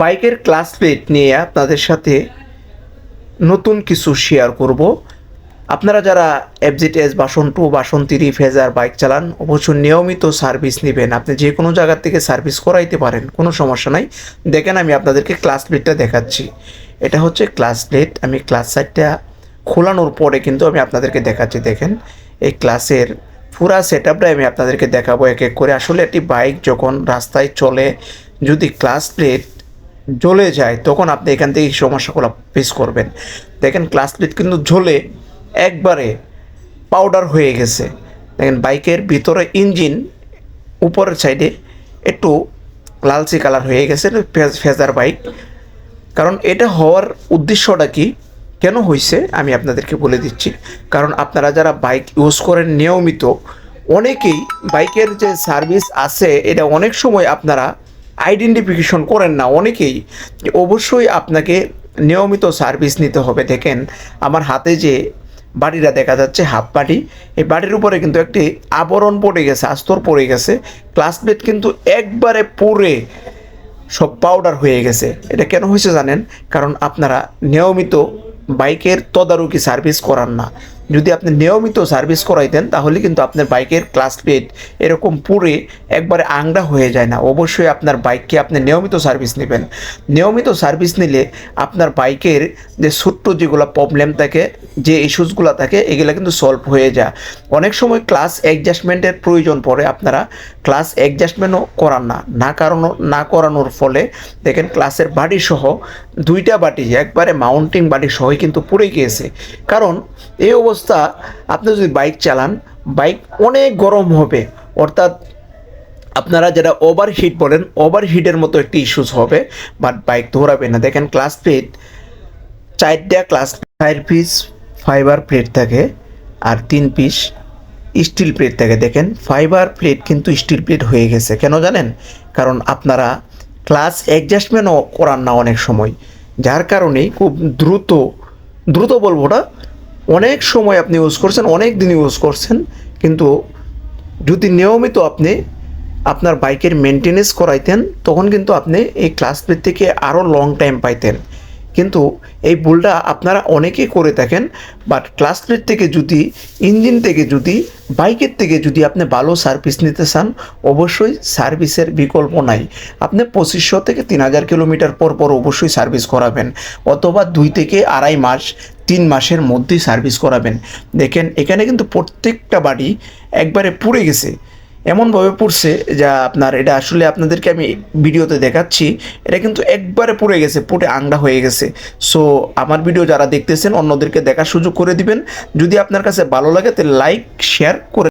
বাইকের class plate নিয়ে আপনাদের সাথে নতুন কিছু শেয়ার করব। আপনারা যারা এফজিটিএস বাসন টু, বাসন তিরি, ফেজার বাইক চালান, অবশ্যই নিয়মিত সার্ভিস নেবেন। আপনি যে কোনো জায়গার থেকে সার্ভিস করাইতে পারেন, কোনো সমস্যা নাই। দেখেন, আমি আপনাদেরকে ক্লাস প্লেটটা দেখাচ্ছি। এটা হচ্ছে ক্লাস প্লেট আমি ক্লাস সাইডটা খোলানোর পরে কিন্তু আমি আপনাদেরকে দেখাচ্ছি। দেখেন, এই ক্লাসের পুরা সেট আমি আপনাদেরকে দেখাবো এক এক করে। আসলে একটি বাইক যখন রাস্তায় চলে, যদি ক্লাস প্লেট জ্বলে যায়, তখন আপনি এখান থেকে সমস্যাগুলো ফেস করবেন। দেখেন ক্লাস প্লেট কিন্তু জ্বলে একবারে পাউডার হয়ে গেছে। দেখেন বাইকের ভিতরে ইঞ্জিন উপরের সাইডে একটু লালচে কালার হয়ে গেছে ফেজ- ফেজার বাইক কারণ এটা হওয়ার উদ্দেশ্যটা কি? কেন হয়েছে আমি আপনাদেরকে বলে দিচ্ছি। কারণ আপনারা যারা বাইক ইউজ করেন নিয়মিত, অনেকেই বাইকের যে সার্ভিস আছে, এটা অনেক সময় আপনারা আইডেন্টিফিকেশন করেন না অনেকেই অবশ্যই আপনাকে নিয়মিত সার্ভিস নিতে হবে। দেখেন, আমার হাতে যে বাড়িটা দেখা যাচ্ছে, হাফ বাড়ি, এই বাড়ির উপরে কিন্তু একটি আবরণ পড়ে গেছে, আস্তর পড়ে গেছে। ক্লাসমেট কিন্তু একবারে পুরে সব পাউডার হয়ে গেছে। এটা কেন হয়েছে জানেন? কারণ আপনারা নিয়মিত বাইকের তদারকি সার্ভিস করান না। যদি আপনি নিয়মিত সার্ভিস করাইতেন, তাহলে কিন্তু আপনার বাইকের ক্লাস প্লেট এরকম পুরে একবারে আংড়া হয়ে যায় না। অবশ্যই আপনার বাইককে আপনি নিয়মিত সার্ভিস নেবেন। নিয়মিত সার্ভিস নিলে আপনার বাইকের যে ছোট্ট যেগুলো প্রবলেম থাকে যে ইস্যুসগুলো থাকে, এগুলো কিন্তু সলভ হয়ে যায়। অনেক সময় ক্লাস অ্যাডজাস্টমেন্টের প্রয়োজন পড়ে আপনারা। ক্লাস অ্যাডজাস্টমেন্টও করান না। না কারণ না করানোর ফলে দেখেন ক্লাসের বাড়ি সহ দুইটা বাটি, একবারে মাউন্টিং বাটি সহই কিন্তু পড়ে গিয়েছে। কারণ এই অবস্থা, আপনি যদি বাইক চালান বাইক অনেক গরম হবে। অর্থাৎ আপনারা যারা ওভার হিট বলেন ওভার হিটের মতো একটি ইস্যুস হবে বাট বাইক ধরাবে না। দেখেন ক্লাস ফিট চারটা ক্লাস চার পিস ফাইবার প্লেট থাকে আর তিন পিস স্টিল প্লেট থাকে। দেখেন, ফাইবার প্লেট কিন্তু স্টিল প্লেট হয়ে গেছে। কেন জানেন? কারণ আপনারা ক্লাস অ্যাডজাস্টমেন্টও করান না অনেক সময়। যার কারণে খুব দ্রুত দ্রুত বলব না অনেক সময় আপনি ইউজ করছেন, অনেক দিন ইউজ করছেন, কিন্তু যদি নিয়মিত আপনি আপনার বাইকের মেনটেনেন্স করাইতেন, তখন কিন্তু আপনি এই ক্লাস প্লেট থেকে আরও লং টাইম পাইতেন। কিন্তু এই ভুলটা আপনারা অনেকেই করে থাকেন বাট ক্লাস প্লেট থেকে যদি ইঞ্জিন থেকে যদি বাইকের থেকে যদি আপনি ভালো সার্ভিস নিতে চান, অবশ্যই সার্ভিসের বিকল্প নাই। আপনি পঁচিশশো থেকে তিন হাজার কিলোমিটার পর পর অবশ্যই সার্ভিস করাবেন, অথবা দুই থেকে আড়াই মাস, তিন মাসের মধ্যেই সার্ভিস করাবেন। দেখেন, এখানে কিন্তু প্রত্যেকটা বাড়ি একবারে পুড়ে গেছে। এমনভাবে পড়ছে যা আপনার, এটা আসলে আপনাদেরকে আমি ভিডিওতে দেখাচ্ছি, এটা কিন্তু একবারে পড়ে গেছে, পুটে আংড়া হয়ে গেছে। সো আমার ভিডিও যারা দেখতেছেন, অন্যদেরকে দেখার সুযোগ করে দিবেন। যদি আপনার কাছে ভালো লাগে, তাহলে লাইক শেয়ার করে